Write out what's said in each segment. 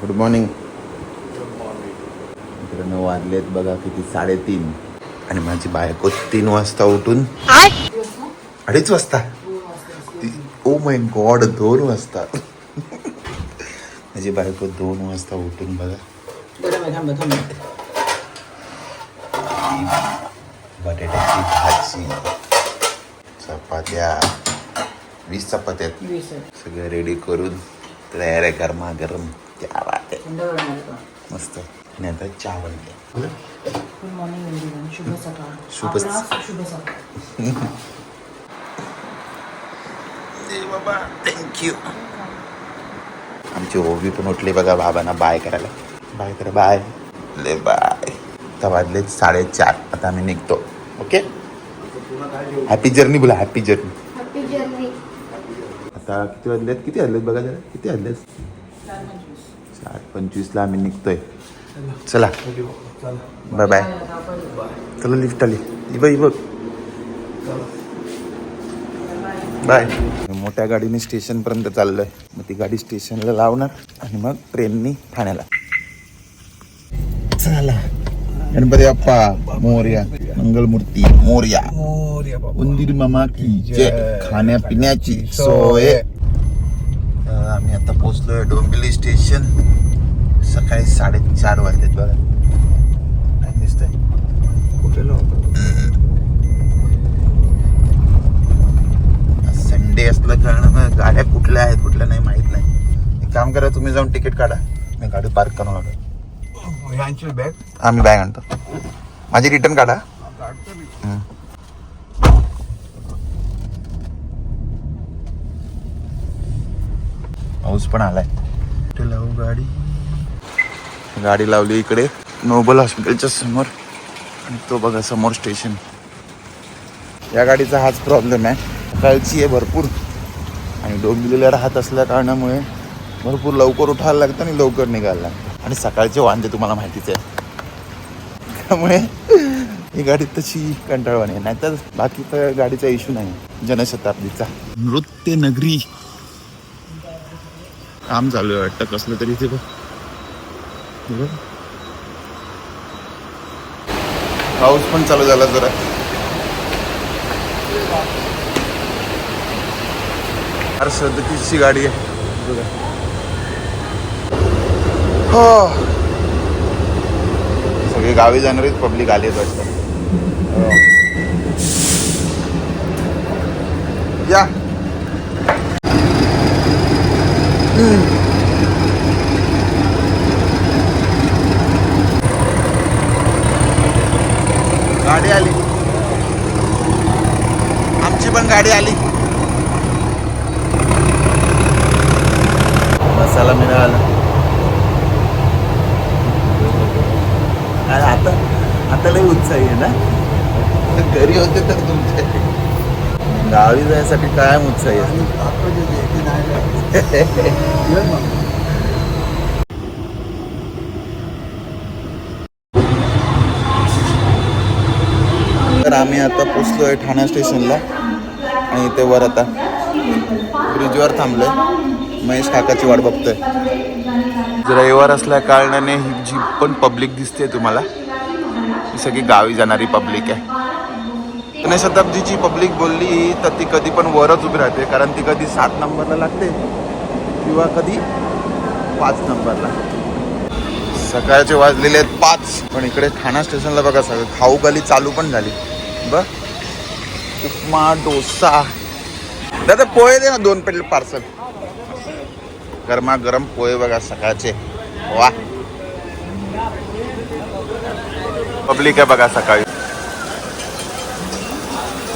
Good morning इकडे नऊ वाजलेत बघा किती साडेतीन. आणि माझी बायको तीन वाजता उठून अडीच वाजता. ओ माय गॉड दोन वाजता. माझी बायको दोन वाजता उठून बघा. बटाट्याची भाजी चपात्या वीस चपात्या सगळं रेडी करून तयार आहे गरमा गरम त्या वाटे थंड करणार का मस्त. आणि आता चहा बनते गुड मॉर्निंग एव्हरीवन शुभ सकाळ. शुभ आपणास शुभ सकाळ. बाबा थँक्यू आमची ओवी पण उठली बघा बाबांना बाय करायला. बाय करा बाय. ले बाय. आता वाजले साडेचार. आता आम्ही निघतो. ओके हॅपी जर्नी बोला हॅपी जर्नी हॅपी जर्नी आता किती वाजलेत? किती वाजलेत बघा जरा? किती वाजलेत? चार पंचवीसला आम्ही निघतोय चला बाय बाय चला लिफ्ट आली ही बघ बघ बाय मोठ्या गाडीने स्टेशनपर्यंत चाललोय मग ती गाडी स्टेशनला लावणार आणि मग ट्रेननी ठाण्याला चला गणपती बाप्पा मोर्या मंगलमूर्ती मोर्या उंदीर मामा की जय खाण्यापिण्याची सोय आम्ही आता पोहोचलोय डोंबिवली स्टेशन. सकाळी साडेचार वाजलेत बघा. काय दिसतंय? संडे असलं कारण गाड्या कुठल्या आहेत कुठल्या नाही माहीत नाही. एक काम करा तुम्ही जाऊन तिकीट काढा. मी गाडी पार्क करून आलो यांची बॅग? आम्ही बॅग आणतो. माझी रिटर्न काढा हम्म. पाऊस पण आलाय. कुठे लावू गाडी. गाडी लावली इकडे. नोबल हॉस्पिटलच्या समोर. आणि तो बघा समोर स्टेशन या गाडीचा हाच प्रॉब्लेम आहे. सकाळची आहे भरपूर. आणि डोंबिवलीला राहत असल्या कारणामुळे भरपूर लवकर उठायला लागतं आणि लवकर निघायला लागतं. आणि सकाळचे वांदे तुम्हाला माहितीच आहे. त्यामुळे ही गाडी तशी कंटाळवाणी आहे. नाहीतर बाकी तर गाडीचा इश्यू नाही. जनशताब्दीचा. नृत्य नगरी काम चालू आहे वाटतं कसलं तरी ते बघ. पाऊस पण चालू झाला जरा. फार सदतीसची गाडी आहे. बघा. हो. सगळे गावी जाणारेच पब्लिक आलेच वाटतं हो. या गाडी आली आमची पण गाडी आली मसाला मिळाला आणि आता उत्साही आहे ना? घरी होते तर तुमच्या गावी जायसाठी कायम उत्साही आहे? तर आम्ही आता पोचलोय ठाणा स्टेशनला आणि इथे वर आता ब्रिजवर थांबलोय. महेश काकाची वाट बघतोय. रविवार असल्या कारणाने ही जी पण पब्लिक दिसते तुम्हाला ही सगळी गावी जाणारी पब्लिक आहे. पुणे शताब्दीची पब्लिक बोलली तर ती कधी पण वरच उभी राहते कारण ती कधी सात नंबरला लागते किंवा कधी पाच नंबरला. सकाळचे वाजलेले आहेत पाच. पण इकडे ठाणा स्टेशनला बघा सगळं. खाऊ गली चालू पण झाली. ब उपमा डोसा. दादा पोहे दे ना दोन प्लेट पार्सल. गरमा गरम पोहे बघा सकाळचे. वा. पब्लिक आहे बघा सकाळी.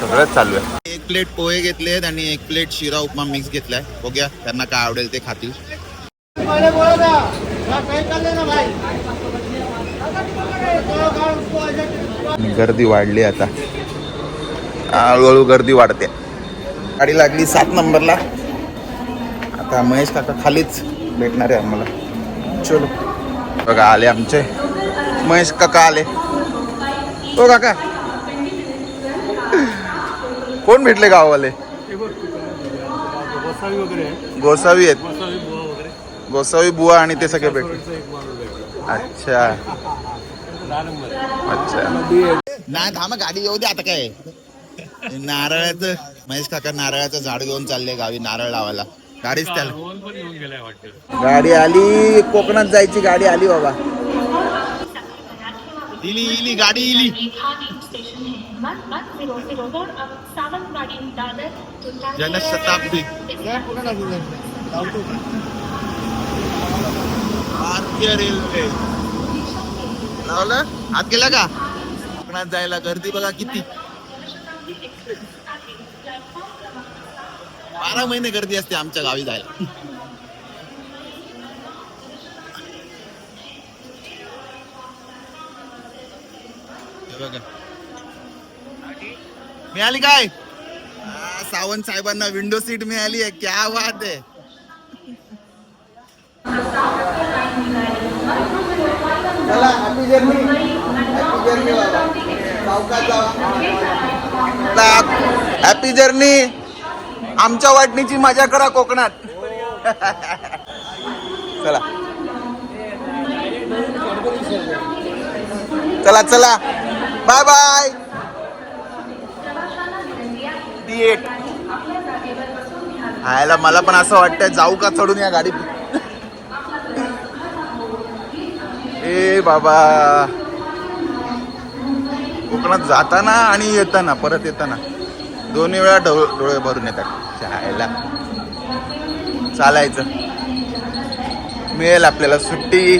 सगळंच चालू आहे. एक प्लेट पोहे घेतलेत आणि एक प्लेट शिरा उपमा मिक्स घेतलाय. बघूया त्यांना काय आवडेल ते खातील. गर्दी वाढली आता. हळूहळू गर्दी वाढते. गाडी लागली सात नंबरला. आता महेश काका खालीच भेटणार आहे आम्हाला. चलो. बघा आले आमचे. महेश काका आले. हो काका. कोण भेटले गाववाले? गोसावी आहेत. वसावी बुवा वगैरे. गोसावी बुवा आणि ते सगळे भेटले. अच्छा. अच्छा. नाही थांबा गाडी येऊ दे आता काय. नारळाचं महेश काका नारळाचं झाड घेऊन चालले गावी नारळ लावायला. गाडीच त्याला. गाडी आली कोकणात जायची गाडी आली बाबा. इली इली गाडी इली. जनशताब्दी भारतीय रेल्वे. लावलं? हात गेला का? कोकणात जायला गर्दी बघा किती. बारा महिने गर्दी असते आमच्या गावी जायला. मिळाली काय? सावंत साहेबांना विंडो सीट मिळाली आहे. क्या बात आहे. चला happy journey happy journey happy journey आमच्या वाटणीची मजा करा कोकणात. चला. चला चला. बाय बाय एट हायला मला पण असं वाटतंय जाऊ का चढून या गाडीत? ए बाबा. कोकणात जाताना आणि येताना परत येताना. दोन्ही वेळा डो डोळे भरून येतात. चायला चालायचं. मिळेल आपल्याला सुट्टी.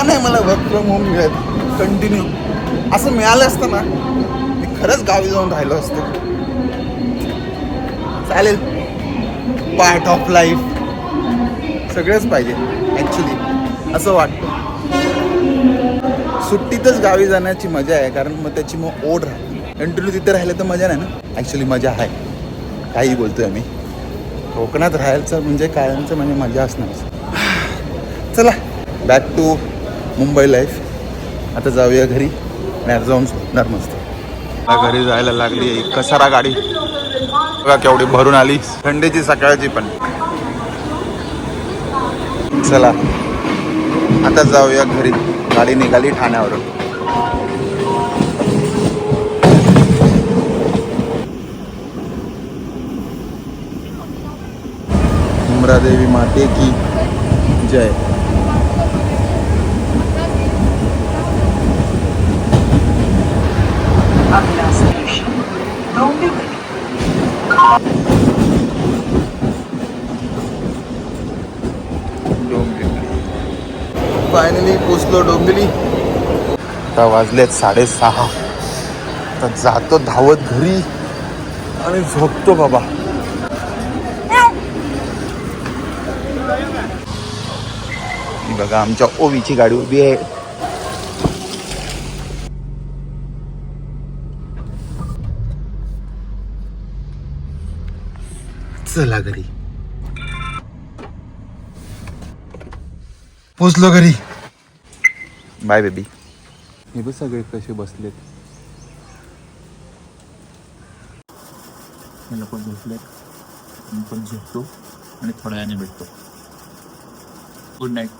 का नाही मला वर्क फ्रॉम होम मिळत? कंटिन्यू असं मिळालं असतं ना मी खरंच गावी जाऊन राहिलो असतो. चालेल. पार्ट ऑफ लाईफ सगळंच पाहिजे ॲक्च्युली असं वाटतं. सुट्टीतच गावी जाण्याची मजा आहे कारण मग त्याची मग ओढ राहते. इंटरव्ह्यू तिथे राहिलं तर मजा नाही ना? ॲक्च्युली मजा आहे. काही बोलतोय मी कोकणात राहायचं म्हणजे कायमचं म्हणजे मजा असणार चला बॅक टू मुंबई लाईफ आता जाऊया घरी. आणि जाऊन झोपणार मस्त. घरी जायला लागली कसारा गाडी. बघा केवढी भरून आली. थंडीची सकाळची पण. चला. आता जाऊया घरी. गाडी निघाली ठाण्यावरून. उमरादेवी माते की जय. फायनली पोचलो डोंबिवली. आता वाजलेत साडेसहा. आता जातो धावत घरी. आणि झोपतो बाबा. बघा आमच्या ओवीची गाडी उभी आहे. चला घरी पोचलो घरी. बाय बेबी हे बघ सगळे कसे बसलेत. मला पण झोपलेत. मी पण झोपतो आणि थोड्या वेळाने भेटतो. गुड नाईट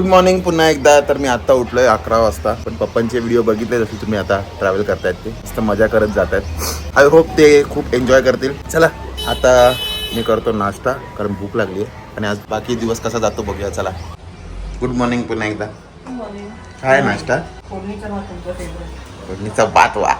गुड मॉर्निंग पुन्हा एकदा. तर मी आता उठलोय अकरा वाजता. पण पप्पांचे व्हिडिओ बघितले जसे तुम्ही आता ट्रॅव्हल करतायत ते. मस्त मजा करत जात आहेत आय होप ते खूप एन्जॉय करतील. चला आता मी करतो नाश्ता कारण भूक लागली आहे आणि आज बाकी दिवस कसा जातो बघूया चला. गुड मॉर्निंग पुन्हा एकदा. काय नाश्ता? फोडणीचा भात वा.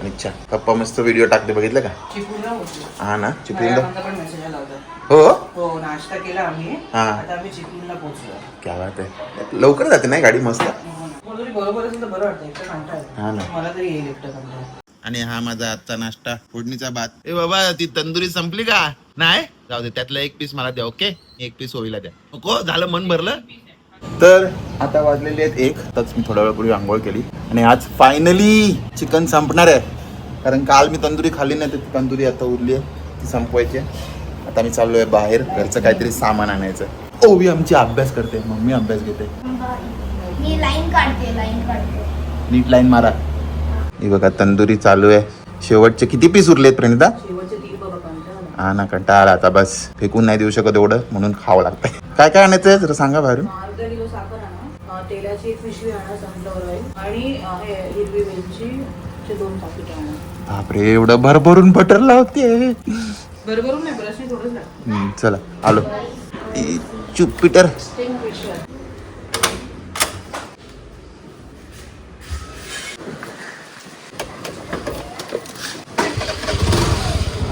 आणि अच्छा पप्पा मस्त व्हिडिओ टाकते बघितलं का? होतो. हा ना चिपळूणला माझा पण मेसेज आला होता. हो? हो नाश्ता केला आम्ही. हा. आता आम्ही चिपळूणला पोहोचलो. क्या बात आहे. लवकर जाते नाही गाडी मस्त? मला तरी बरोबर असेल तर बरं वाटतं एकटं हा सांगता ना. मला तरी येईल एकटं सांगता आणि हा माझा आजचा नाश्ता फोडणीचा भात. ए बाबा ती तंदुरी संपली का? नाही? जाऊ दे त्यातला एक पीस मला द्या ओके एक पीस होईला द्या. नको झालं मन भरलं. तर आता वाजलेले आहेत एक. आताच मी थोड्या वेळापूर्वी आंघोळ केली. आणि आज फायनली चिकन संपणार आहे. कारण काल मी तंदुरी खाल्ली नाही तर ती तंदुरी आता उरली आहे. ती संपवायची आहे. आता मी चाललोय बाहेर घरचं काहीतरी सामान आणायचं. ओवी आमची अभ्यास करते मम्मी अभ्यास घेते. मी लाईन काढते लाईन काढते. नीट लाईन मारा. ही बघा तंदुरी चालू आहे. शेवटचे किती पीस उरलेत प्रणिता? हा ना कंटाळा आता बस. फेकून नाही देऊ शकत एवढं म्हणून खावं लागतंय. काय काय आणायचं जरा सांगा बाहेरून. तेलाची एक पिशवी आणा सनफ्लॉवर ऑइल आणि अं, हे हिरवी वेलची चे दोन पाकिट आणा बापरे एवढं भरभरून बटर लावते. बरोबर नाही ब्रशने थोडंच लागतं. हम्म, चला आलो. स्टिंग पिशवी आहे.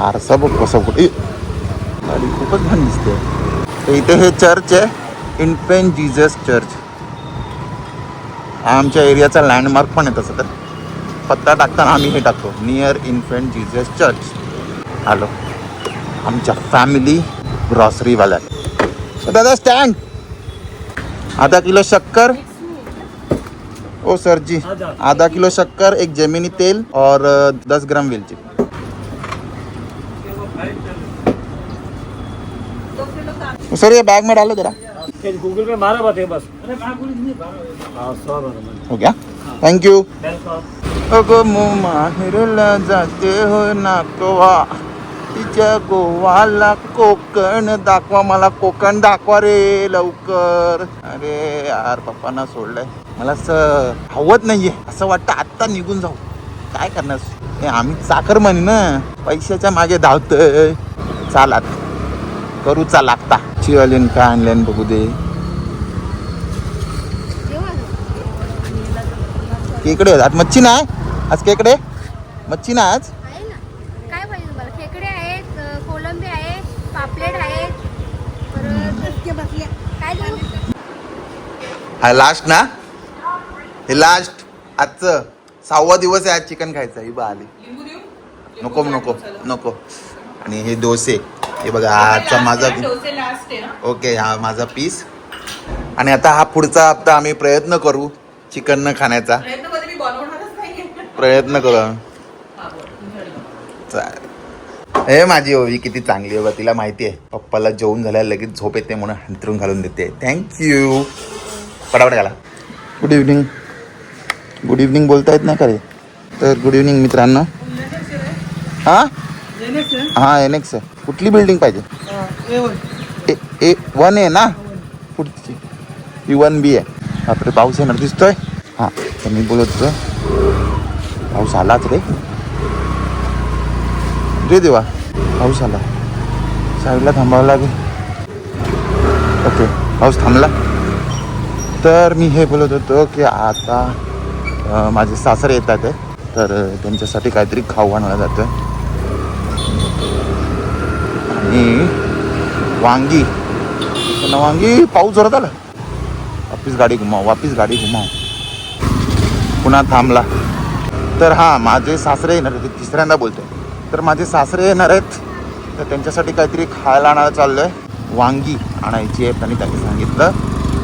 आरसा बघ कसं कुठे गाडी खूपच छान दिसते. तर इथे हे चर्च आहे. इन्फेंट जीजस चर्च आमच्या एरियाचा लँडमार्क पण आहे तसं तर. पत्ता टाकताना आम्ही हे टाकतो. नियर इन्फेंट जीजस चर्च आलो आमच्या फॅमिली ग्रॉसरीवाल्या दादा स्टँड आधा किलो शक्कर. ओ सर जी. आधा किलो शक्कर एक जेमिनी तेल और दस ग्राम वेलची. सर ये बैग में डालो जरा. गूगल पे मारा बात है बस. हाँ सौ बराबर हो गया? थैंक यू वेलकम अगो मो माहेरला जाते हो नाकवा तिच्या गोवाला कोकण दाखवा मला कोकण दाखवा रे लवकर. अरे यार पप्पांना सोडलंय. मला असं हवत नाहीये. असं वाटतं आत्ता निघून जाऊ. काय करणार? हे आम्ही चाकर म्हणी ना पैशाच्या मागे धावतोय. चालात करू चा लागता चिवलेन काय आणल्यान बघू दे इकडे आज मच्छी नाही आज केकडे मच्छी ना आज ना काय पाहिजे तुम्हाला खेकडे आहेत अ, कोलंबी आहे पापलेट आहेत काय हा लास्ट ना? हे लास्ट आजचं सहावा दिवस आहे आज चिकन खायचं. ही बा आली. नको नको नको. आणि हे डोसे. हे बघा आजचा माझा डोसे लास्ट आहे ना ओके हा माझा पीस आणि आता हा पुढचा हप्ता आम्ही प्रयत्न करू चिकन न खाण्याचा. प्रयत्न करू. हा. चालेल. हे माझी ओवी किती चांगली आहे बा तिला माहिती आहे. पप्पाला जेवून झाल्यावर लगेच झोप येते म्हणून हंतरून घालून देते. थँक्यू पटापट घाला. गुड इव्हनिंग गुड इव्हनिंग बोलता येत नाही का रे? तर गुड इव्हनिंग मित्रांनो. हां? हां एनेक्स आहे. कुठली बिल्डिंग पाहिजे? हा, ए वन. ए वन आहे ना? पुढची. ही वन बी आहे. बापरे पाऊस येणार दिसतोय. हां तर मी बोलत होतो पाऊस आलाच रे. रे देवा पाऊस आला. साईडला थांबावं लागेल. ओके पाऊस थांबला. तर मी हे बोलत होतो की आता माझे सासरे येतात आहे तर त्यांच्यासाठी काहीतरी खाऊ आणायला जातो आणि वांगी. त्यांना वांगी पाऊस जोरात आला. वापिस गाडी घुमाव वापिस गाडी घुमाव. पुन्हा थांबला. तर हां माझे सासरे येणार आहेत. तिसऱ्यांदा बोलतोय. तर माझे सासरे येणार आहेत. तर त्यांच्यासाठी काहीतरी खायला आणायला चाललं आहे वांगी आणायची आहे प्रणिताने सांगितलं.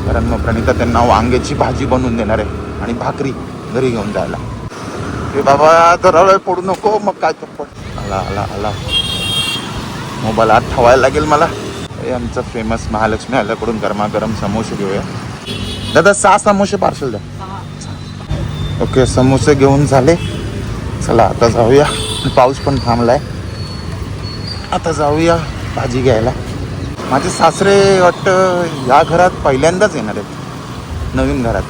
कारण मग प्रणिता त्यांना वांग्याची भाजी बनवून देणार आहे आणि भाकरी घरी घेऊन जायला. ते बाबा तर पडू नको. मग काय तर पड. आला आला आला. मोबाईल आत ठेवायला लागेल मला. हे आमचं फेमस महालक्ष्मी आल्याकडून गरमागरम समोसे घेऊया. दादा सहा समोसे पार्सल द्या. ओके समोसे घेऊन झाले. चला आता जाऊया. पाऊस पण थांबलाय. आता जाऊया भाजी घ्यायला. माझे सासरे वाटतं या घरात पहिल्यांदाच येणार आहेत. नवीन घरात.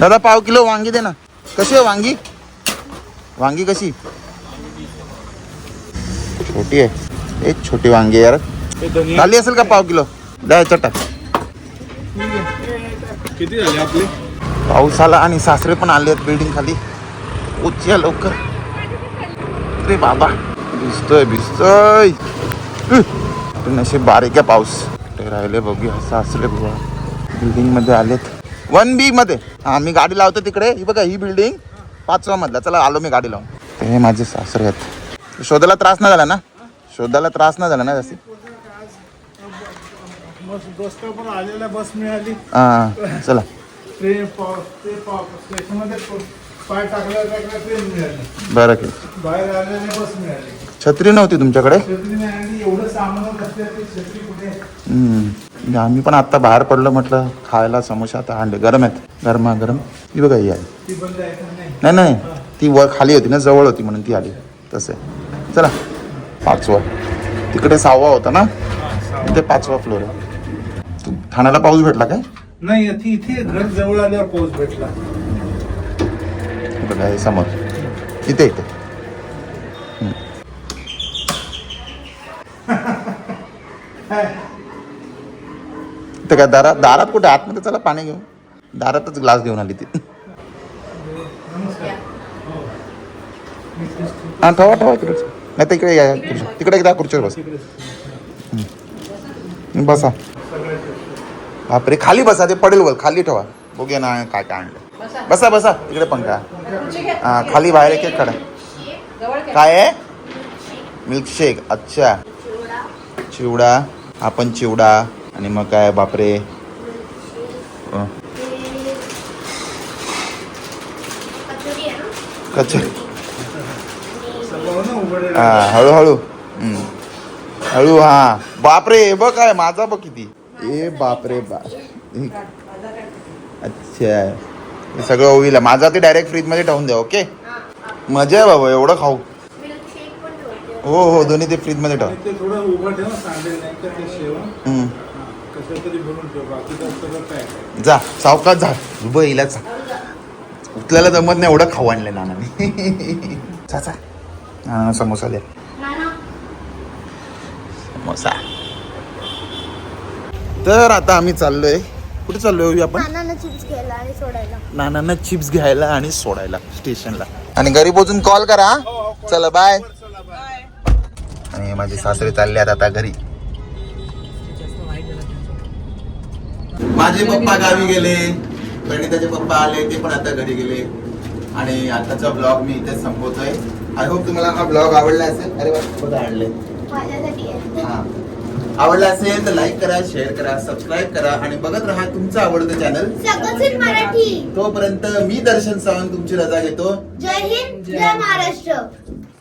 दादा पाव किलो वांगी दे ना. कशी आहे वांगी? वांगी कशी? छोटी आहे. एक छोटी वांगी यार. झाली असेल का पाव किलो? द्या टाक. किती झाले आपले? पाऊस आला आणि सासरे पण आले आहेत बिल्डिंग खाली. उच्च लवकर. रे बाबा. भिजतोय भिजतोय. नशीब बारीक आहे पाऊस. ते राहिले बघूया. सासरे बघा बिल्डिंगमध्ये आलेत. वन बी मध्ये. हा मी गाडी लावतो तिकडे. ही बघा ही बिल्डिंग पाचवा मधला. चला आलो मी गाडी लावून. ते माझे सासरे आहेत. शोधायला त्रास नाही झाला ना? शोधायला त्रास नाही झाला ना जास्ती? बस दोस्त पण आलेला बस मिळाली. हां चला. ट्रेन पाव ते पाव स्टेशनमध्ये पाय टाकल्या टाकल्या ट्रेन मिळाली. बरं बाहेर बस मिळाली. छत्री नव्हती तुमच्याकडे? छत्रीने आणली एवढं सामान असल्या ती छत्री कुठे? हम्म. आम्ही पण आता बाहेर पडलो म्हटलं खायला समोसा आता अंडे. गरम आहेत. गरमा गरम. ही बघा ही आहे. ती बंद आहे का? नाही. नाही नाही. ती वर खाली होती ना जवळ होती म्हणून ती आली. तसे चला पाचवा. तिकडे सहावा होता ना? इथे पाचवा फ्लोर आहे. तू- ठाण्याला पाऊस भेटला काय? नाही ती इथे घर जवळ आल्यावर पाऊस भेटला. हे बघा हे समोर. इथे इथे. इथे काय दारात दारात कुठे? आतमध्ये चला पाणी घेऊन. दारातच ग्लास घेऊन आली ती. हा ठेवा ठेवा इकडे. नाही या खुर्ची तिकडे एकदा खुर्चीवर बस. हम्म. बसा. बापरे खाली बसा ते पडेल वर. खाली ठेवा. बघूया ना काय काय आणलं. बसा. बसा तिकडे पंखा हा खाली बाहेर एक एक काय आहे? मिल्कशेक. अच्छा. चिवडा. आपण चिवडा. आणि मग काय बापरे. अं, कचोरी. हा हळूहळू. हम्म. हळू हा. बापरे हे बघ काय माझा बघ किती. ए बापरे बा. हे- अच्छा. हे सगळं होईल. माझा ते डायरेक्ट फ्रीजमध्ये ठेवून द्या ओके मजा आहे बाबा एवढं खाऊ. हो हो दोन्ही ते फ्रीजमध्ये ठेव. ते थोडं उभं ठेव सांडेल नाही तर ते शेव हम्म. कसं तरी भरून ठेव बाकी सगळं पॅक जा सावकाश जा. उभं हिला जा. उचलायला जमत नाही एवढं खाऊ आणलं नानाने. जा जा. नाना समोसा द्या समोसा तर आता आम्ही चाललोय कुठे चाललोय हो आपण नानांना चिप्स घ्यायला आणि सोडायला नानांना चिप्स घ्यायला आणि सोडायला स्टेशनला आणि घरी पोचून कॉल करा हा? चला बाय आणि माझे सासरे चालले आहेत आता घरी माझे पप्पा गावी गेले गणिताचे पप्पा आले ते पण आता घरी गेले आणि आताचा ब्लॉग मी इथेच संपवतोय आय होप तुम्हाला हा ब्लॉग आवडला असेल. अरे बघा आणले. हा. आवडला असेल तर लाईक करा शेअर करा सबस्क्राईब करा आणि बघत राहा तुमचं आवडतं चॅनल तोपर्यंत मी दर्शन सावंत तुमची रजा घेतो. जय हिंद जय महाराष्ट्र.